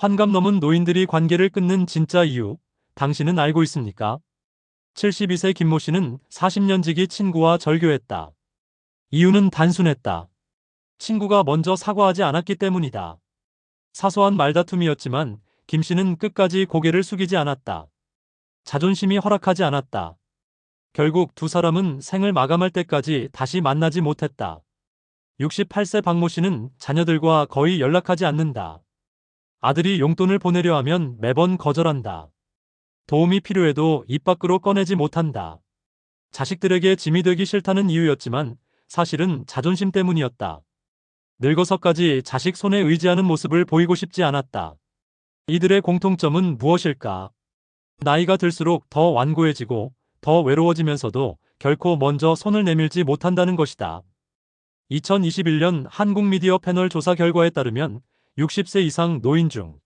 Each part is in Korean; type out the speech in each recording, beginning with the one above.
환갑 넘은 노인들이 관계를 끊는 진짜 이유, 당신은 알고 있습니까? 72세 김모 씨는 40년 지기 친구와 절교했다. 이유는 단순했다. 친구가 먼저 사과하지 않았기 때문이다. 사소한 말다툼이었지만 김 씨는 끝까지 고개를 숙이지 않았다. 자존심이 허락하지 않았다. 결국 두 사람은 생을 마감할 때까지 다시 만나지 못했다. 68세 박모 씨는 자녀들과 거의 연락하지 않는다. 아들이 용돈을 보내려 하면 매번 거절한다. 도움이 필요해도 입 밖으로 꺼내지 못한다. 자식들에게 짐이 되기 싫다는 이유였지만 사실은 자존심 때문이었다. 늙어서까지 자식 손에 의지하는 모습을 보이고 싶지 않았다. 이들의 공통점은 무엇일까? 나이가 들수록 더 완고해지고 더 외로워지면서도 결코 먼저 손을 내밀지 못한다는 것이다. 2021년 한국 미디어 패널 조사 결과에 따르면 60세 이상 노인 중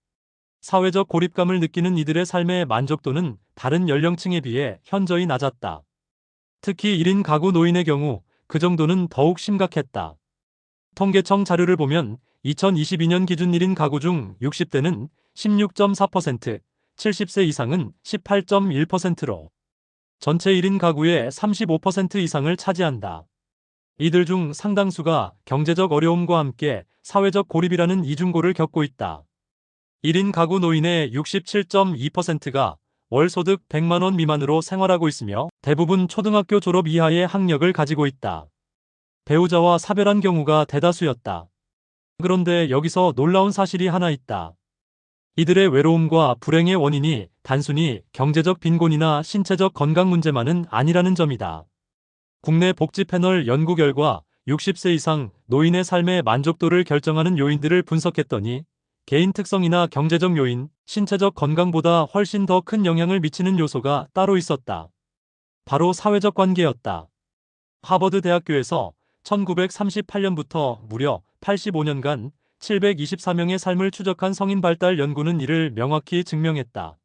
사회적 고립감을 느끼는 이들의 삶의 만족도는 다른 연령층에 비해 현저히 낮았다. 특히 1인 가구 노인의 경우 그 정도는 더욱 심각했다. 통계청 자료를 보면 2022년 기준 1인 가구 중 60대는 16.4%, 70세 이상은 18.1%로 전체 1인 가구의 35% 이상을 차지한다. 이들 중 상당수가 경제적 어려움과 함께 사회적 고립이라는 이중고를 겪고 있다. 1인 가구 노인의 67.2%가 월 소득 100만원 미만으로 생활하고 있으며 대부분 초등학교 졸업 이하의 학력을 가지고 있다. 배우자와 사별한 경우가 대다수였다. 그런데 여기서 놀라운 사실이 하나 있다. 이들의 외로움과 불행의 원인이 단순히 경제적 빈곤이나 신체적 건강 문제만은 아니라는 점이다. 국내 복지 패널 연구 결과 60세 이상 노인의 삶의 만족도를 결정하는 요인들을 분석했더니 개인 특성이나 경제적 요인, 신체적 건강보다 훨씬 더 큰 영향을 미치는 요소가 따로 있었다. 바로 사회적 관계였다. 하버드 대학교에서 1938년부터 무려 85년간 724명의 삶을 추적한 성인 발달 연구는 이를 명확히 증명했다.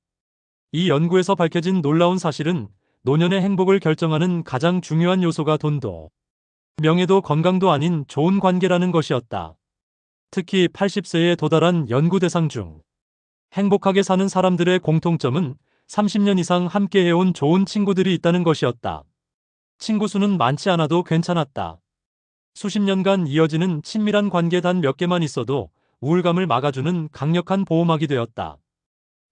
이 연구에서 밝혀진 놀라운 사실은 노년의 행복을 결정하는 가장 중요한 요소가 돈도, 명예도 건강도 아닌 좋은 관계라는 것이었다. 특히 80세에 도달한 연구 대상 중 행복하게 사는 사람들의 공통점은 30년 이상 함께 해온 좋은 친구들이 있다는 것이었다. 친구 수는 많지 않아도 괜찮았다. 수십 년간 이어지는 친밀한 관계 단 몇 개만 있어도 우울감을 막아주는 강력한 보호막이 되었다.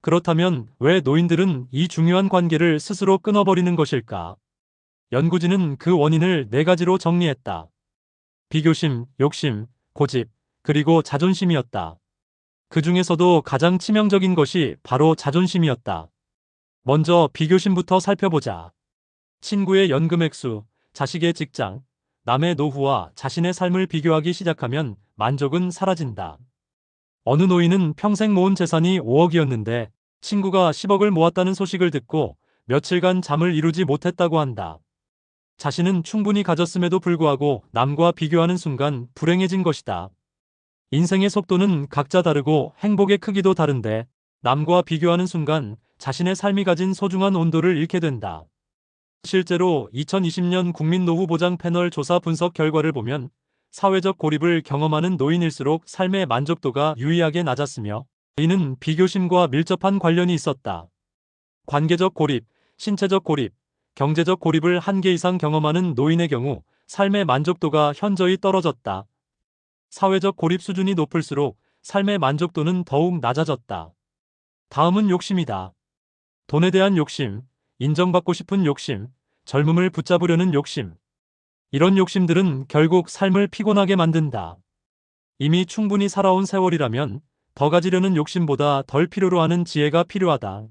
그렇다면 왜 노인들은 이 중요한 관계를 스스로 끊어버리는 것일까? 연구진은 그 원인을 네 가지로 정리했다. 비교심, 욕심, 고집, 그리고 자존심이었다. 그 중에서도 가장 치명적인 것이 바로 자존심이었다. 먼저 비교심부터 살펴보자. 친구의 연금 액수, 자식의 직장, 남의 노후와 자신의 삶을 비교하기 시작하면 만족은 사라진다. 어느 노인은 평생 모은 재산이 5억이었는데 친구가 10억을 모았다는 소식을 듣고 며칠간 잠을 이루지 못했다고 한다. 자신은 충분히 가졌음에도 불구하고 남과 비교하는 순간 불행해진 것이다. 인생의 속도는 각자 다르고 행복의 크기도 다른데 남과 비교하는 순간 자신의 삶이 가진 소중한 온도를 잃게 된다. 실제로 2020년 국민노후보장 패널 조사 분석 결과를 보면 사회적 고립을 경험하는 노인일수록 삶의 만족도가 유의하게 낮았으며 이는 비교심과 밀접한 관련이 있었다. 관계적 고립, 신체적 고립, 경제적 고립을 한 개 이상 경험하는 노인의 경우 삶의 만족도가 현저히 떨어졌다. 사회적 고립 수준이 높을수록 삶의 만족도는 더욱 낮아졌다. 다음은 욕심이다. 돈에 대한 욕심, 인정받고 싶은 욕심, 젊음을 붙잡으려는 욕심. 이런 욕심들은 결국 삶을 피곤하게 만든다. 이미 충분히 살아온 세월이라면 더 가지려는 욕심보다 덜 필요로 하는 지혜가 필요하다.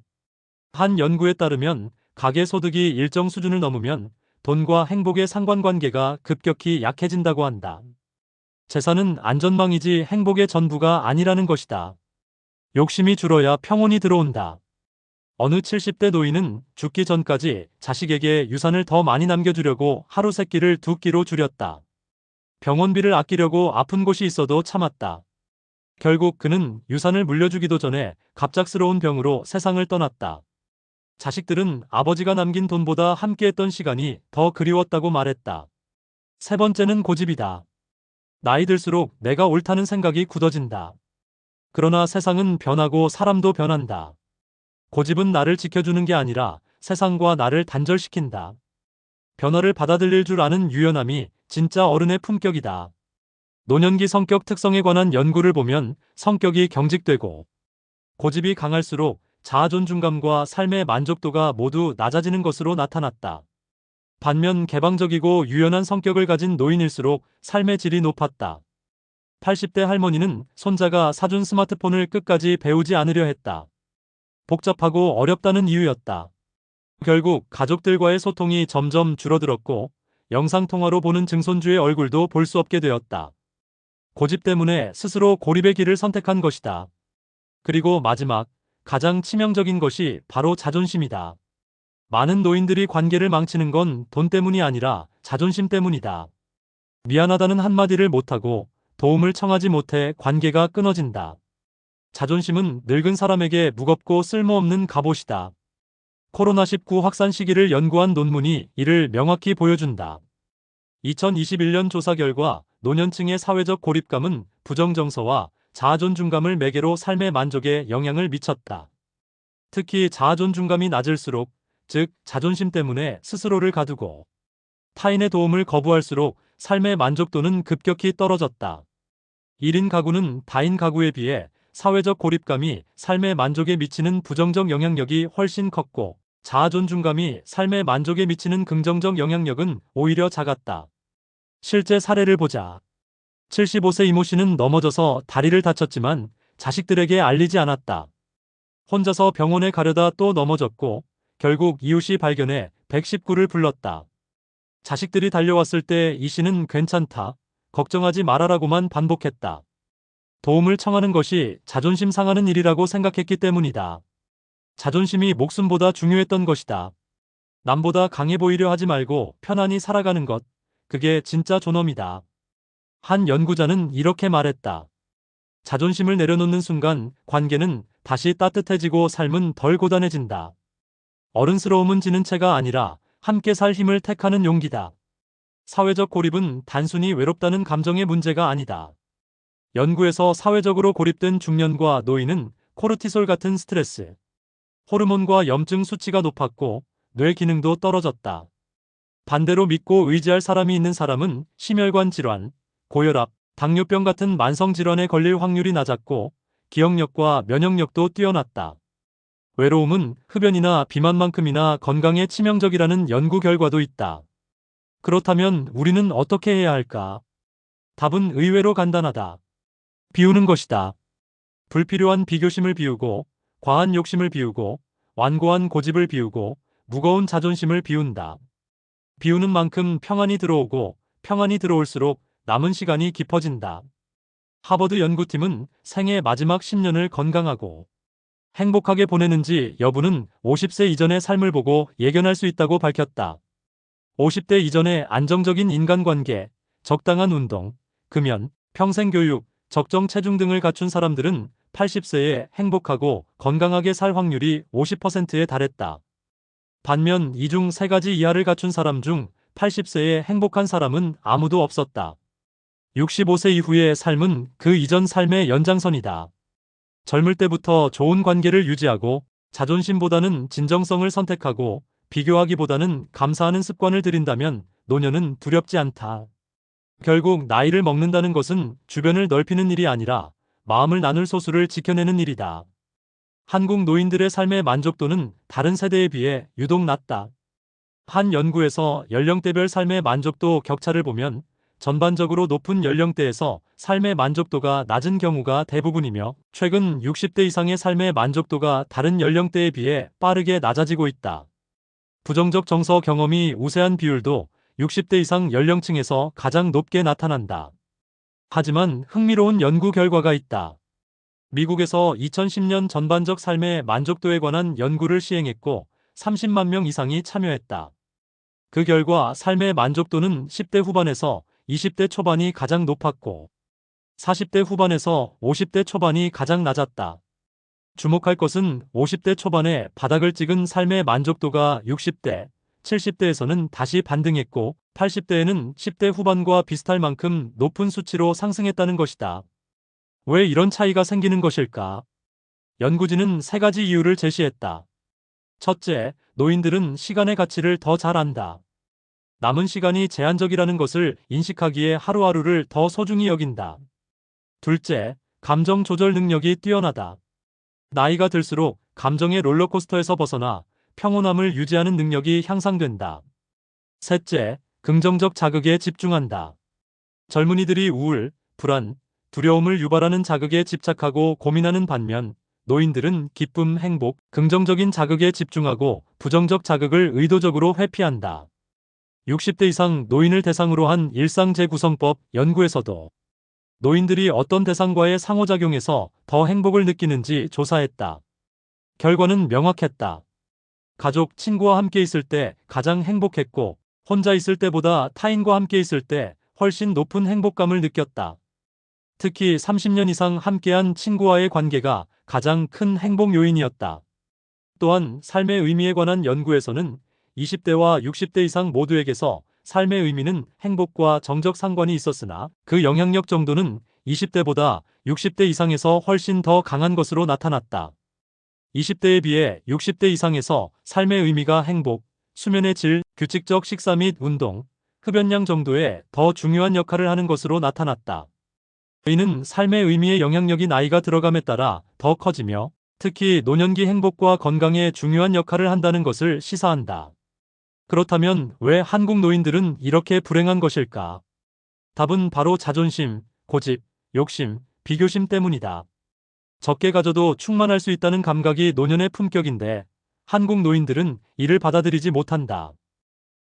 한 연구에 따르면 가계 소득이 일정 수준을 넘으면 돈과 행복의 상관관계가 급격히 약해진다고 한다. 재산은 안전망이지 행복의 전부가 아니라는 것이다. 욕심이 줄어야 평온이 들어온다. 어느 70대 노인은 죽기 전까지 자식에게 유산을 더 많이 남겨주려고 하루 세 끼를 두 끼로 줄였다. 병원비를 아끼려고 아픈 곳이 있어도 참았다. 결국 그는 유산을 물려주기도 전에 갑작스러운 병으로 세상을 떠났다. 자식들은 아버지가 남긴 돈보다 함께했던 시간이 더 그리웠다고 말했다. 세 번째는 고집이다. 나이 들수록 내가 옳다는 생각이 굳어진다. 그러나 세상은 변하고 사람도 변한다. 고집은 나를 지켜주는 게 아니라 세상과 나를 단절시킨다. 변화를 받아들일 줄 아는 유연함이 진짜 어른의 품격이다. 노년기 성격 특성에 관한 연구를 보면 성격이 경직되고 고집이 강할수록 자아 존중감과 삶의 만족도가 모두 낮아지는 것으로 나타났다. 반면 개방적이고 유연한 성격을 가진 노인일수록 삶의 질이 높았다. 80대 할머니는 손자가 사준 스마트폰을 끝까지 배우지 않으려 했다. 복잡하고 어렵다는 이유였다. 결국 가족들과의 소통이 점점 줄어들었고 영상통화로 보는 증손주의 얼굴도 볼 수 없게 되었다. 고집 때문에 스스로 고립의 길을 선택한 것이다. 그리고 마지막, 가장 치명적인 것이 바로 자존심이다. 많은 노인들이 관계를 망치는 건 돈 때문이 아니라 자존심 때문이다. 미안하다는 한마디를 못하고 도움을 청하지 못해 관계가 끊어진다. 자존심은 늙은 사람에게 무겁고 쓸모없는 갑옷이다. 코로나19 확산 시기를 연구한 논문이 이를 명확히 보여준다. 2021년 조사 결과 노년층의 사회적 고립감은 부정정서와 자아존중감을 매개로 삶의 만족에 영향을 미쳤다. 특히 자아존중감이 낮을수록, 즉 자존심 때문에 스스로를 가두고 타인의 도움을 거부할수록 삶의 만족도는 급격히 떨어졌다. 1인 가구는 다인 가구에 비해 사회적 고립감이 삶의 만족에 미치는 부정적 영향력이 훨씬 컸고 자아존중감이 삶의 만족에 미치는 긍정적 영향력은 오히려 작았다. 실제 사례를 보자. 75세 이모 씨는 넘어져서 다리를 다쳤지만 자식들에게 알리지 않았다. 혼자서 병원에 가려다 또 넘어졌고 결국 이웃이 발견해 119를 불렀다. 자식들이 달려왔을 때 이 씨는 괜찮다. 걱정하지 말아라고만 반복했다. 도움을 청하는 것이 자존심 상하는 일이라고 생각했기 때문이다. 자존심이 목숨보다 중요했던 것이다. 남보다 강해 보이려 하지 말고 편안히 살아가는 것. 그게 진짜 존엄이다. 한 연구자는 이렇게 말했다. 자존심을 내려놓는 순간 관계는 다시 따뜻해지고 삶은 덜 고단해진다. 어른스러움은 지는 채가 아니라 함께 살 힘을 택하는 용기다. 사회적 고립은 단순히 외롭다는 감정의 문제가 아니다. 연구에서 사회적으로 고립된 중년과 노인은 코르티솔 같은 스트레스, 호르몬과 염증 수치가 높았고 뇌 기능도 떨어졌다. 반대로 믿고 의지할 사람이 있는 사람은 심혈관 질환, 고혈압, 당뇨병 같은 만성 질환에 걸릴 확률이 낮았고 기억력과 면역력도 뛰어났다. 외로움은 흡연이나 비만만큼이나 건강에 치명적이라는 연구 결과도 있다. 그렇다면 우리는 어떻게 해야 할까? 답은 의외로 간단하다. 비우는 것이다. 불필요한 비교심을 비우고, 과한 욕심을 비우고, 완고한 고집을 비우고, 무거운 자존심을 비운다. 비우는 만큼 평안이 들어오고, 평안이 들어올수록 남은 시간이 깊어진다. 하버드 연구팀은 생애 마지막 10년을 건강하고 행복하게 보내는지 여부는 50세 이전의 삶을 보고 예견할 수 있다고 밝혔다. 50대 이전의 안정적인 인간관계, 적당한 운동, 금연, 평생교육, 적정 체중 등을 갖춘 사람들은 80세에 행복하고 건강하게 살 확률이 50%에 달했다. 반면 이 중 세 가지 이하를 갖춘 사람 중 80세에 행복한 사람은 아무도 없었다. 65세 이후의 삶은 그 이전 삶의 연장선이다. 젊을 때부터 좋은 관계를 유지하고 자존심보다는 진정성을 선택하고 비교하기보다는 감사하는 습관을 들인다면 노년은 두렵지 않다. 결국 나이를 먹는다는 것은 주변을 넓히는 일이 아니라 마음을 나눌 소수를 지켜내는 일이다. 한국 노인들의 삶의 만족도는 다른 세대에 비해 유독 낮다. 한 연구에서 연령대별 삶의 만족도 격차를 보면 전반적으로 높은 연령대에서 삶의 만족도가 낮은 경우가 대부분이며 최근 60대 이상의 삶의 만족도가 다른 연령대에 비해 빠르게 낮아지고 있다. 부정적 정서 경험이 우세한 비율도 60대 이상 연령층에서 가장 높게 나타난다. 하지만 흥미로운 연구 결과가 있다. 미국에서 2010년 전반적 삶의 만족도에 관한 연구를 시행했고 30만 명 이상이 참여했다. 그 결과 삶의 만족도는 10대 후반에서 20대 초반이 가장 높았고 40대 후반에서 50대 초반이 가장 낮았다. 주목할 것은 50대 초반에 바닥을 찍은 삶의 만족도가 60대, 70대에서는 다시 반등했고 80대에는 10대 후반과 비슷할 만큼 높은 수치로 상승했다는 것이다. 왜 이런 차이가 생기는 것일까? 연구진은 세 가지 이유를 제시했다. 첫째, 노인들은 시간의 가치를 더 잘 안다. 남은 시간이 제한적이라는 것을 인식하기에 하루하루를 더 소중히 여긴다. 둘째, 감정 조절 능력이 뛰어나다. 나이가 들수록 감정의 롤러코스터에서 벗어나 평온함을 유지하는 능력이 향상된다. 셋째, 긍정적 자극에 집중한다. 젊은이들이 우울, 불안, 두려움을 유발하는 자극에 집착하고 고민하는 반면 노인들은 기쁨, 행복, 긍정적인 자극에 집중하고 부정적 자극을 의도적으로 회피한다. 60대 이상 노인을 대상으로 한 일상 재구성법 연구에서도 노인들이 어떤 대상과의 상호작용에서 더 행복을 느끼는지 조사했다. 결과는 명확했다. 가족, 친구와 함께 있을 때 가장 행복했고 혼자 있을 때보다 타인과 함께 있을 때 훨씬 높은 행복감을 느꼈다. 특히 30년 이상 함께한 친구와의 관계가 가장 큰 행복 요인이었다. 또한 삶의 의미에 관한 연구에서는 20대와 60대 이상 모두에게서 삶의 의미는 행복과 정적 상관이 있었으나 그 영향력 정도는 20대보다 60대 이상에서 훨씬 더 강한 것으로 나타났다. 20대에 비해 60대 이상에서 삶의 의미가 행복, 수면의 질, 규칙적 식사 및 운동, 흡연량 정도에 더 중요한 역할을 하는 것으로 나타났다. 이는 삶의 의미의 영향력이 나이가 들어감에 따라 더 커지며 특히 노년기 행복과 건강에 중요한 역할을 한다는 것을 시사한다. 그렇다면 왜 한국 노인들은 이렇게 불행한 것일까? 답은 바로 자존심, 고집, 욕심, 비교심 때문이다. 적게 가져도 충만할 수 있다는 감각이 노년의 품격인데 한국 노인들은 이를 받아들이지 못한다.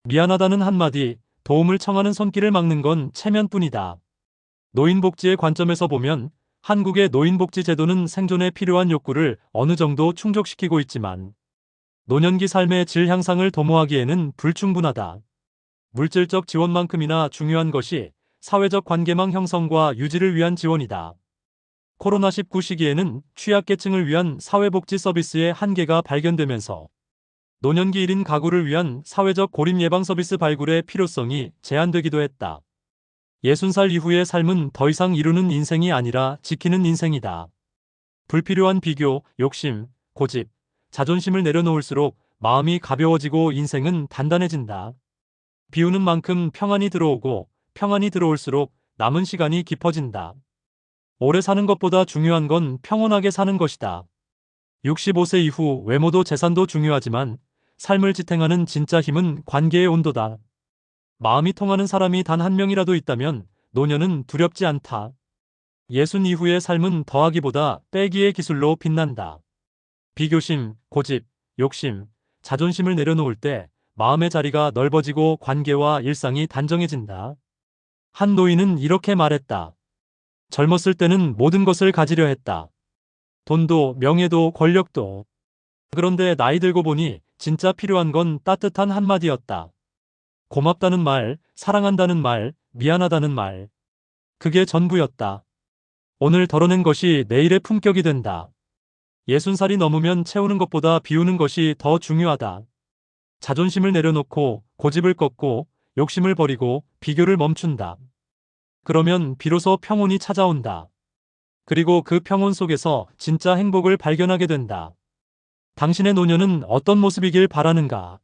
미안하다는 한마디, 도움을 청하는 손길을 막는 건 체면뿐이다. 노인복지의 관점에서 보면 한국의 노인복지 제도는 생존에 필요한 욕구를 어느 정도 충족시키고 있지만 노년기 삶의 질 향상을 도모하기에는 불충분하다. 물질적 지원만큼이나 중요한 것이 사회적 관계망 형성과 유지를 위한 지원이다. 코로나19 시기에는 취약계층을 위한 사회복지 서비스의 한계가 발견되면서 노년기 1인 가구를 위한 사회적 고립 예방 서비스 발굴의 필요성이 제한되기도 했다. 60살 이후의 삶은 더 이상 이루는 인생이 아니라 지키는 인생이다. 불필요한 비교, 욕심, 고집, 자존심을 내려놓을수록 마음이 가벼워지고 인생은 단단해진다. 비우는 만큼 평안이 들어오고 평안이 들어올수록 남은 시간이 깊어진다. 오래 사는 것보다 중요한 건 평온하게 사는 것이다. 65세 이후 외모도 재산도 중요하지만 삶을 지탱하는 진짜 힘은 관계의 온도다. 마음이 통하는 사람이 단 한 명이라도 있다면 노년은 두렵지 않다. 예순 이후의 삶은 더하기보다 빼기의 기술로 빛난다. 비교심, 고집, 욕심, 자존심을 내려놓을 때 마음의 자리가 넓어지고 관계와 일상이 단정해진다. 한 노인은 이렇게 말했다. 젊었을 때는 모든 것을 가지려 했다. 돈도, 명예도, 권력도. 그런데 나이 들고 보니 진짜 필요한 건 따뜻한 한마디였다. 고맙다는 말, 사랑한다는 말, 미안하다는 말. 그게 전부였다. 오늘 덜어낸 것이 내일의 품격이 된다. 예순 살이 넘으면 채우는 것보다 비우는 것이 더 중요하다. 자존심을 내려놓고 고집을 꺾고 욕심을 버리고 비교를 멈춘다. 그러면 비로소 평온이 찾아온다. 그리고 그 평온 속에서 진짜 행복을 발견하게 된다. 당신의 노년은 어떤 모습이길 바라는가?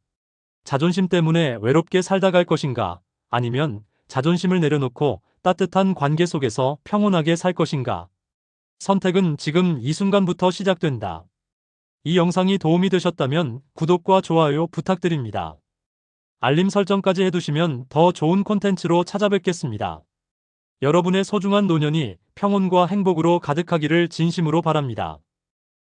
자존심 때문에 외롭게 살다 갈 것인가? 아니면 자존심을 내려놓고 따뜻한 관계 속에서 평온하게 살 것인가? 선택은 지금 이 순간부터 시작된다. 이 영상이 도움이 되셨다면 구독과 좋아요 부탁드립니다. 알림 설정까지 해두시면 더 좋은 콘텐츠로 찾아뵙겠습니다. 여러분의 소중한 노년이 평온과 행복으로 가득하기를 진심으로 바랍니다.